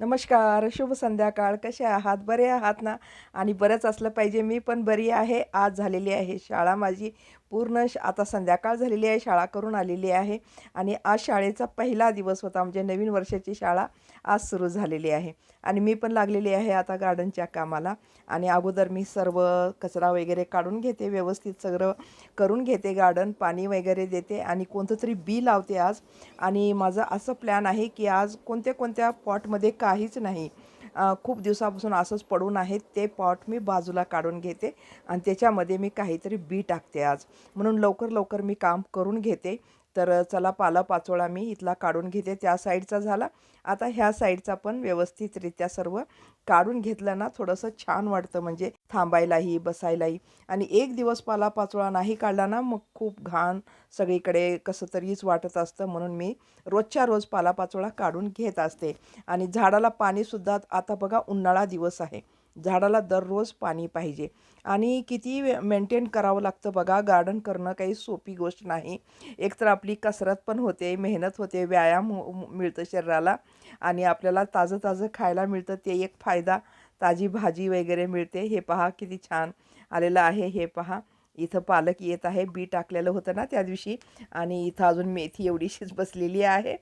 नमस्कार शुभ संध्याकाळ. कसे आहात? बरे आहात ना? आणि बरंच असलं पाहिजे. मी पण बरी आहे. आज झालेली आहे शाळा माझी. पूर्ण श- आता संध्याकाळ झालेली आहे शाळा करून आलेली आहे आणि आज शाळेचा पहिला दिवस होता म्हणजे नवीन वर्षाची शाळा आज सुरू झालेली आहे. आणि मी पण लागलेली आहे आता गार्डनच्या कामाला आणि अगोदर मी सर्व कचरा वगैरे काढून घेते व्यवस्थित सगळं करून घेते गार्डन पाणी वगैरे देते आणि कोणतं तरी बी लावते आज. आणि माझं असं प्लॅन आहे की आज कोणत्या कोणत्या पॉटमध्ये काहीच नाही. खूप दिवसापासून असंच पडून आहेत ते पॉट मी बाजूला काढून घेते आणि त्याच्यामध्ये मी काहीतरी बी टाकते आज. म्हणून लवकर लवकर मी काम करून घेते. तर चला पालापाचोळा मी इथला काढून घेते. त्या साईडचा झाला. आता ह्या साईडचा पण व्यवस्थितरित्या सर्व काढून घेतलं ना थोडंसं छान वाटतं. म्हणजे थांबायलाही बसायलाही. आणि एक दिवस पाला पाचोळा नाही काढला ना मग खूप घाण सगळीकडे कसं तरीच वाटत असतं. म्हणून मी रोजच्या रोज पालापाचोळा काढून घेत असते. आणि झाडाला पाणीसुद्धा आता बघा उन्हाळा दिवस आहे. झाडाला दररोज पाणी पाहिजे. आणि किती मेंटेन करावं लागतं बघा गार्डन करणं काही सोपी गोष्ट नाही. एकतर आपली कसरत पण होते मेहनत होते व्यायाम हो-, हो मिळतं शरीराला. आणि आपल्याला ताजं ताजं खायला मिळतं ते एक फायदा. ताजी भाजी वगैरे मिळते. हे पहा किती छान आलेलं आहे. हे पहा इथं पालक येत आहे. बी टाकलेलं होतं ना त्या दिवशी. आणि इथं अजून मेथी एवढीशीच बसलेली आहे.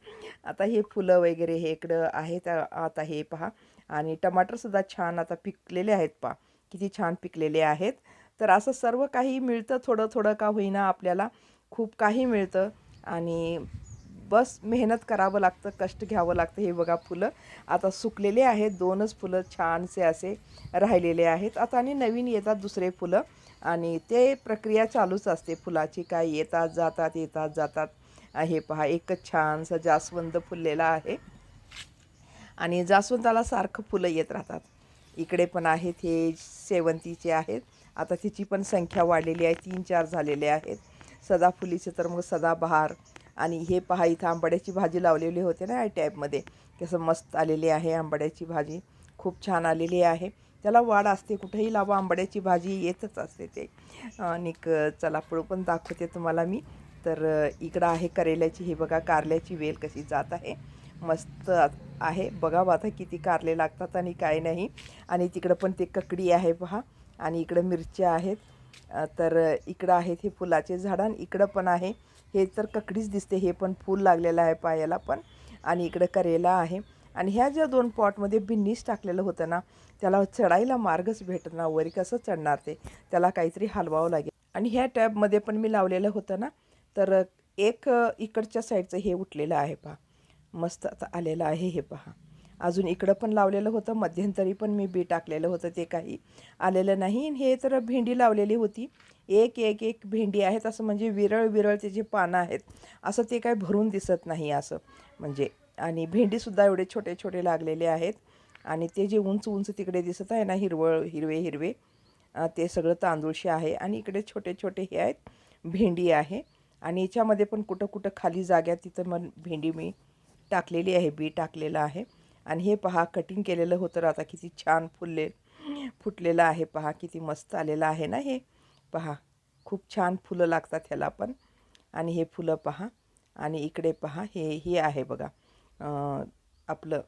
आता हे फुलं वगैरे हे इकडं आहे त्या आता हे पहा. आणि टमाटरसुद्धा छान आता पिकलेले आहेत पहा. किती छान पिकलेले आहेत. तर असं सर्व काही मिळतं थोडं थोडं का होईना आपल्याला खूप काही मिळतं. आणि बस मेहनत करावं लागतं कष्ट घ्यावं लागतं हे बघा फुलं. आता सुकलेले आहेत दोनच फुलं छानसे असे राहिलेले आहेत. आता आणि नवीन येतात दुसरे फुलं. आणि ते प्रक्रिया चालूच असते. फुलाची काय येतात जातात येतात जातात. हे पहा एकच छानसं जास्वंद फुललेला आहे. आणि जास्वंदाला सारखं फुलं येत राहतात. इकडे पण आहेत हे शेवंतीचे आहेत. आता तिची पण संख्या वाढलेली आहे तीन चार झालेले आहेत. सदाफुलीचे तर मग सदाबहार. आणि हे पहा इथं आंबाड्याची भाजी लावलेली होते ना या टॅबमध्ये. कसं मस्त आलेली आहे आंबाड्याची भाजी. खूप छान आलेली आहे. त्याला वाढ असते कुठेही लावा आंबाड्याची भाजी येतच असते ते. आणि चला पुढं पण दाखवते तुम्हाला मी. तर इकडं आहे करेल्याची हे बघा कारल्याची वेल कशी जात आहे. मस्त आहे. बघावं आता किती कारले लागतात आणि काय नाही. आणि तिकडं पण ते ककडी आहे पहा. आणि इकडं मिरच्या आहेत. तर इकडं आहेत हे फुलाचे झाडं आणि इकडं पण आहे. हे तर ककडीच दिसते. हे पण फूल लागलेलं आहे पायाला पण. आणि इकडं करेला आहे. आणि ह्या ज्या दोन पॉटमध्ये बिन्नीस टाकलेलं होतं ना त्याला चढायला मार्गच भेटत ना वरी कसं चढणार ते? त्याला काहीतरी हलवावं लागेल. आणि ह्या टॅबमध्ये पण मी लावलेलं होतं ना तर एक इकडच्या साईडचं हे उठलेलं आहे पहा. मस्त आता आलेलं आहे हे पहा. अजून इकडं पण लावलेलं होतं मध्यंतरी पण मी बी टाकलेलं होतं ते काही. आलेलं नाही आणि हे तर भेंडी लावलेली होती. एक एक एक भेंडी आहेत असं म्हणजे विरळ विरळ त्याची पानं आहेत असं ते काय भरून दिसत नाही असं. म्हणजे आणि भेंडीसुद्धा एवढे छोटे छोटे लागलेले आहेत. आणि ते जे उंच उंच तिकडे दिसत आहे ना हिरवळ हिरवे हिरवे ते सगळं तांदूळशी आहे. आणि इकडे छोटे छोटे हे आहेत भेंडी आहे. आणि याच्यामध्ये पण कुठं कुठं खाली जाग्या तिथं मग भेंडी मी टाकलेली आहे बी टाकलेलं आहे. आणि हे पहा कटिंग केलेलं होतं. आता किती छान फुलले फुटलेलं आहे पहा किती मस्त आलेलं आहे ना हे. पहा खूप छान फुलं लागतात ह्याला पण. आणि हे फुलं पहा आणि इकडे पहा हे हे आहे बघा आपलं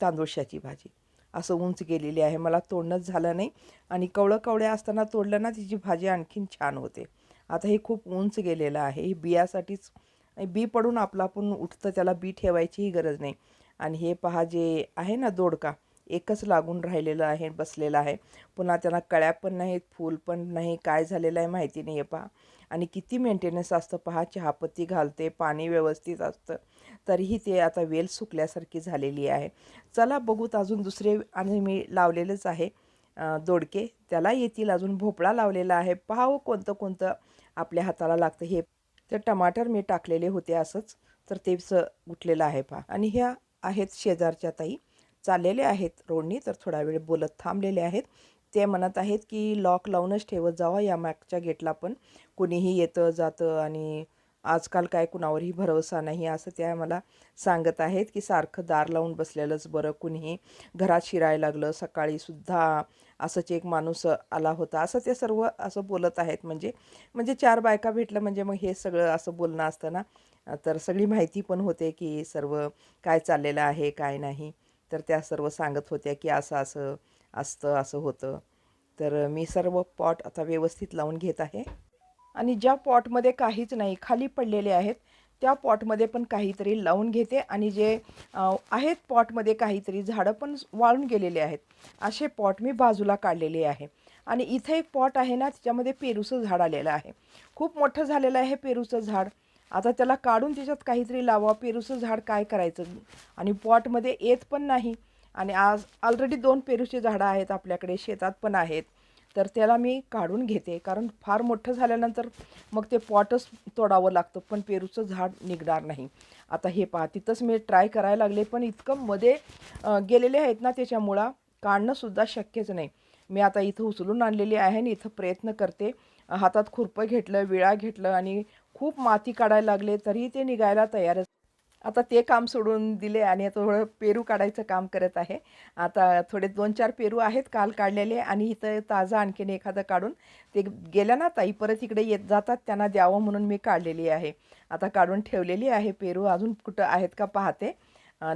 तांदूळशाची भाजी. असं उंच गेलेली आहे. मला तोडणंच झालं नाही. आणि कवळं कवळ्या असताना तोडलं ना तिची भाजी आणखीन छान होते. आता हे खूप उंच गेलेलं आहे. हे बियासाठीच बी पडून आपलं आपण उठतं त्याला बी ठेवायचीही गरज नाही. आणि हे पहा जे आहे ना दोडका एकच लागून राहिलेलं आहे बसलेलं आहे. पुन्हा त्यांना कळ्या पण नाहीत फूल पण नाही काय झालेलं आहे माहिती नाही आहे पहा. आणि किती मेंटेनन्स असतं पहा चहापत्ती घालते पाणी व्यवस्थित असतं. तरीही ते आता वेल सुकल्यासारखी झालेली आहे. चला बघूत अजून दुसरे आणि मी लावलेलंच आहे दोडके. त्याला येतील अजून भोपळा लावलेला आहे. पहावं हो, कोणतं कोणतं आपल्या हाताला लागतं हे. तर टमाटर मी टाकलेले होते असंच तर ते उठलेलं आहे पहा. आणि ह्या आहेत शेजारच्या ताई. चाललेले आहेत रोडनी तर थोडा वेळ बोलत थांबलेले आहेत. ते म्हणत आहेत की लॉक लावूनच ठेवत जावा या मागच्या गेटला पण. कुणीही येतं जातं आणि आजकाल काय कुणावरही भरोसा नाही असं त्या मला सांगत आहेत की सारखं दार लावून बसलेलंच बरं. कुणीही घरात शिरायला लागलं सकाळीसुद्धा असंच एक माणूस आला होता. असं ते सर्व असं बोलत आहेत. म्हणजे म्हणजे चार बायका भेटलं म्हणजे मग हे सगळं असं बोलणं असतं ना. तर सगळी माहिती पण होते की सर्व काय चाललेलं आहे काय नाही. तर त्या सर्व सांगत होत्या की असं असं असतं असं होतं. तर मी सर्व पॉट आता व्यवस्थित लावून घेत आहे. आणि ज्या पॉटमध्ये काहीच नाही खाली पडलेले आहेत त्या पॉटमध्ये पण काहीतरी लावून घेते आणि जे आहेत पॉटमध्ये काहीतरी झाडं पण वाळून गेलेले आहेत असे पॉट मी बाजूला काढलेले आहे. आणि इथं एक पॉट आहे ना त्याच्यामध्ये पेरूचं झाड आलेलं आहे. खूप मोठं झालेलं आहे पेरूचं झाड. आता त्याला काढून त्याच्यात काहीतरी लावा पेरूचं झाड काय करायचं? आणि पॉटमध्ये येत पण नाही. आणि आज ऑलरेडी दोन पेरूची झाडं आहेत आपल्याकडे शेतात पण आहेत. तर त्याला मी काढून घेते. कारण फार मोठं झाल्यानंतर मग ते पॉटच तोडावं लागतं. पण पेरूचं झाड निघणार नाही. आता हे पहा तिथंच मी ट्राय करायला लागले पण इतकं मध्ये गेलेले आहेत ना त्याच्यामुळं काढणंसुद्धा शक्यच नाही. मी आता इथं उचलून आणलेली आहे आणि इथं प्रयत्न करते. हातात खुरपं घेतलं विळा घेतलं आणि खूप माती काढायला लागले तरी ते निघायला तयारच आता ते काम सोडून दिले आणि आता थोडं पेरू काढायचं काम करत आहे. आता थोडे दोन चार पेरू आहेत काल काढलेले आणि इथं ताजं आणखीन एखादं काढून ते गेल्या ना ताई परत इकडे येत जातात त्यांना द्यावं म्हणून मी काढलेली आहे. आता काढून ठेवलेली आहे पेरू. अजून कुठं आहेत का पाहते.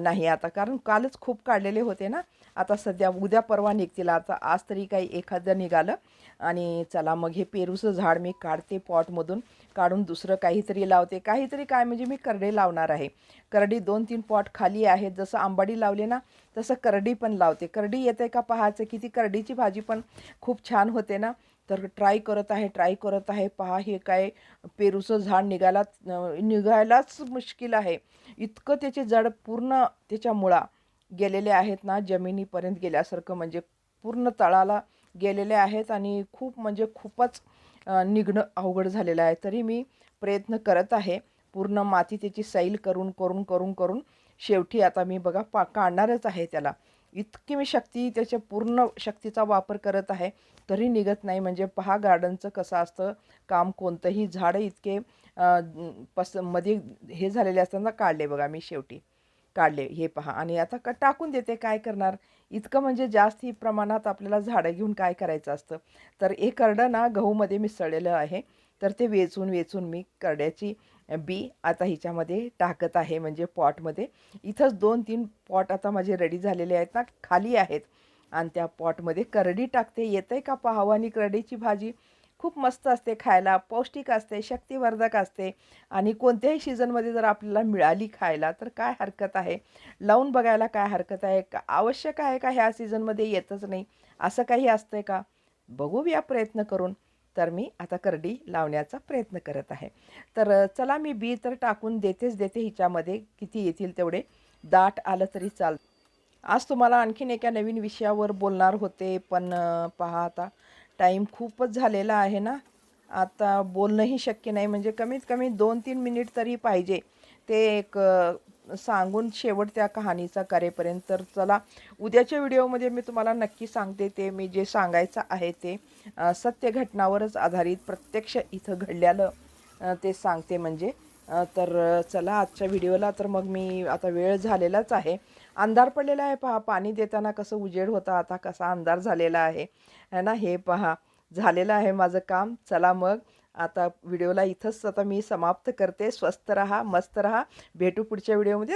नाही आता. कारण कालच खूप काढलेले होते ना. आता सध्या उद्या परवा निघतील. आता आज तरी काही एखादं निघालं. आणि चला मग हे पेरूचं झाड मी काढते पॉटमधून. काढून दुसरं काहीतरी लावते. काहीतरी काय म्हणजे मी करडे लावणार आहे. करडे दोन तीन पॉट खाली आहेत. जसं आंबाडी लावले ना तसं करडी पण लावते. करडी येते का पाहायचं? की ती करडीची भाजी पण खूप छान होते ना. तर ट्राय करत आहे ट्राय करत आहे. पहा हे काय पेरूचं झाड निघायला निघायलाच मुश्किल आहे. इतकं त्याचे जड पूर्ण त्याच्या मुळा गेलेले आहेत ना जमिनीपर्यंत गेल्यासारखं. म्हणजे पूर्ण तळाला गेलेले आहेत आणि खूप म्हणजे खूपच निघणं अवघड झालेलं आहे. तरी मी प्रयत्न करत आहे. पूर्ण माती त्याची सैल करून करून करून करून शेवटी आता मी बघा पा काढणारच आहे त्याला. इतकी मी शक्ती त्याच्या पूर्ण शक्तीचा वापर करत आहे तरी निघत नाही. म्हणजे पहा गार्डनचं कसं असतं काम कोणतंही झाडं इतके पसमध्ये हे झालेले असताना काढले बघा मी शेवटी. काढले हे पहा. आणि आता का टाकून देते काय करणार? इतकं म्हणजे जास्त प्रमाणात आपल्याला झाडं घेऊन काय करायचं असतं? तर हे करडं ना गहूमध्ये मिसळलेलं आहे. तर ते वेचून वेचून मी करड्याची बी आता हिच्यामध्ये टाकत आहे म्हणजे पॉटमध्ये. इथंच दोन तीन पॉट आता माझे रेडी झालेले आहेत ना खाली आहेत. आणि त्या पॉटमध्ये करडी टाकते. येतंय का पाहावं आणि करडीची भाजी? खूप मस्त असते खायला पौष्टिक असते शक्तिवर्धक असते. आणि कोणत्याही सीझनमध्ये जर आपल्याला मिळाली खायला तर काय हरकत आहे? लावून बघायला काय हरकत आहे? का आवश्यक आहे का ह्या सीझनमध्ये येतच नाही? असं काही असतंय का? बघूया प्रयत्न करून. तर मी आता करडी लावण्याचा प्रयत्न करत आहे. तर चला मी बी तर टाकून देतेच देते हिच्यामध्ये किती येतील तेवढे. दाट आलं तरी चाल आज तुम्हाला आणखीन एका नवीन विषयावर बोलणार होते पण पहा आता टाईम खूपच झालेला आहे ना. आता बोलणंही शक्य नाही म्हणजे कमीत कमी दोन तीन मिनिट तरी पाहिजे. ते एक सांगून शेवट त्या कहाणीचा करेपर्यंत. तर चला उद्याच्या व्हिडिओमध्ये मी तुम्हाला नक्की सांगते ते मी जे सांगायचं आहे ते सत्य घटनावरच आधारित प्रत्यक्ष इथं घडलेलं ते सांगते म्हणजे. तर चला आजच्या व्हिडिओला तर मग मी आता वेळ झालेलाच आहे. अंधार पडलेला आहे पहा पाणी देताना कसं उजेड होता आता कसा अंधार झालेला आहे. है ना हे पहा झालेलं आहे माझं काम. चला मग आता व्हिडिओला इथंच आता मी समाप्त करते. स्वस्त रहा मस्त रहा. भेटू पुढच्या व्हिडिओमध्ये.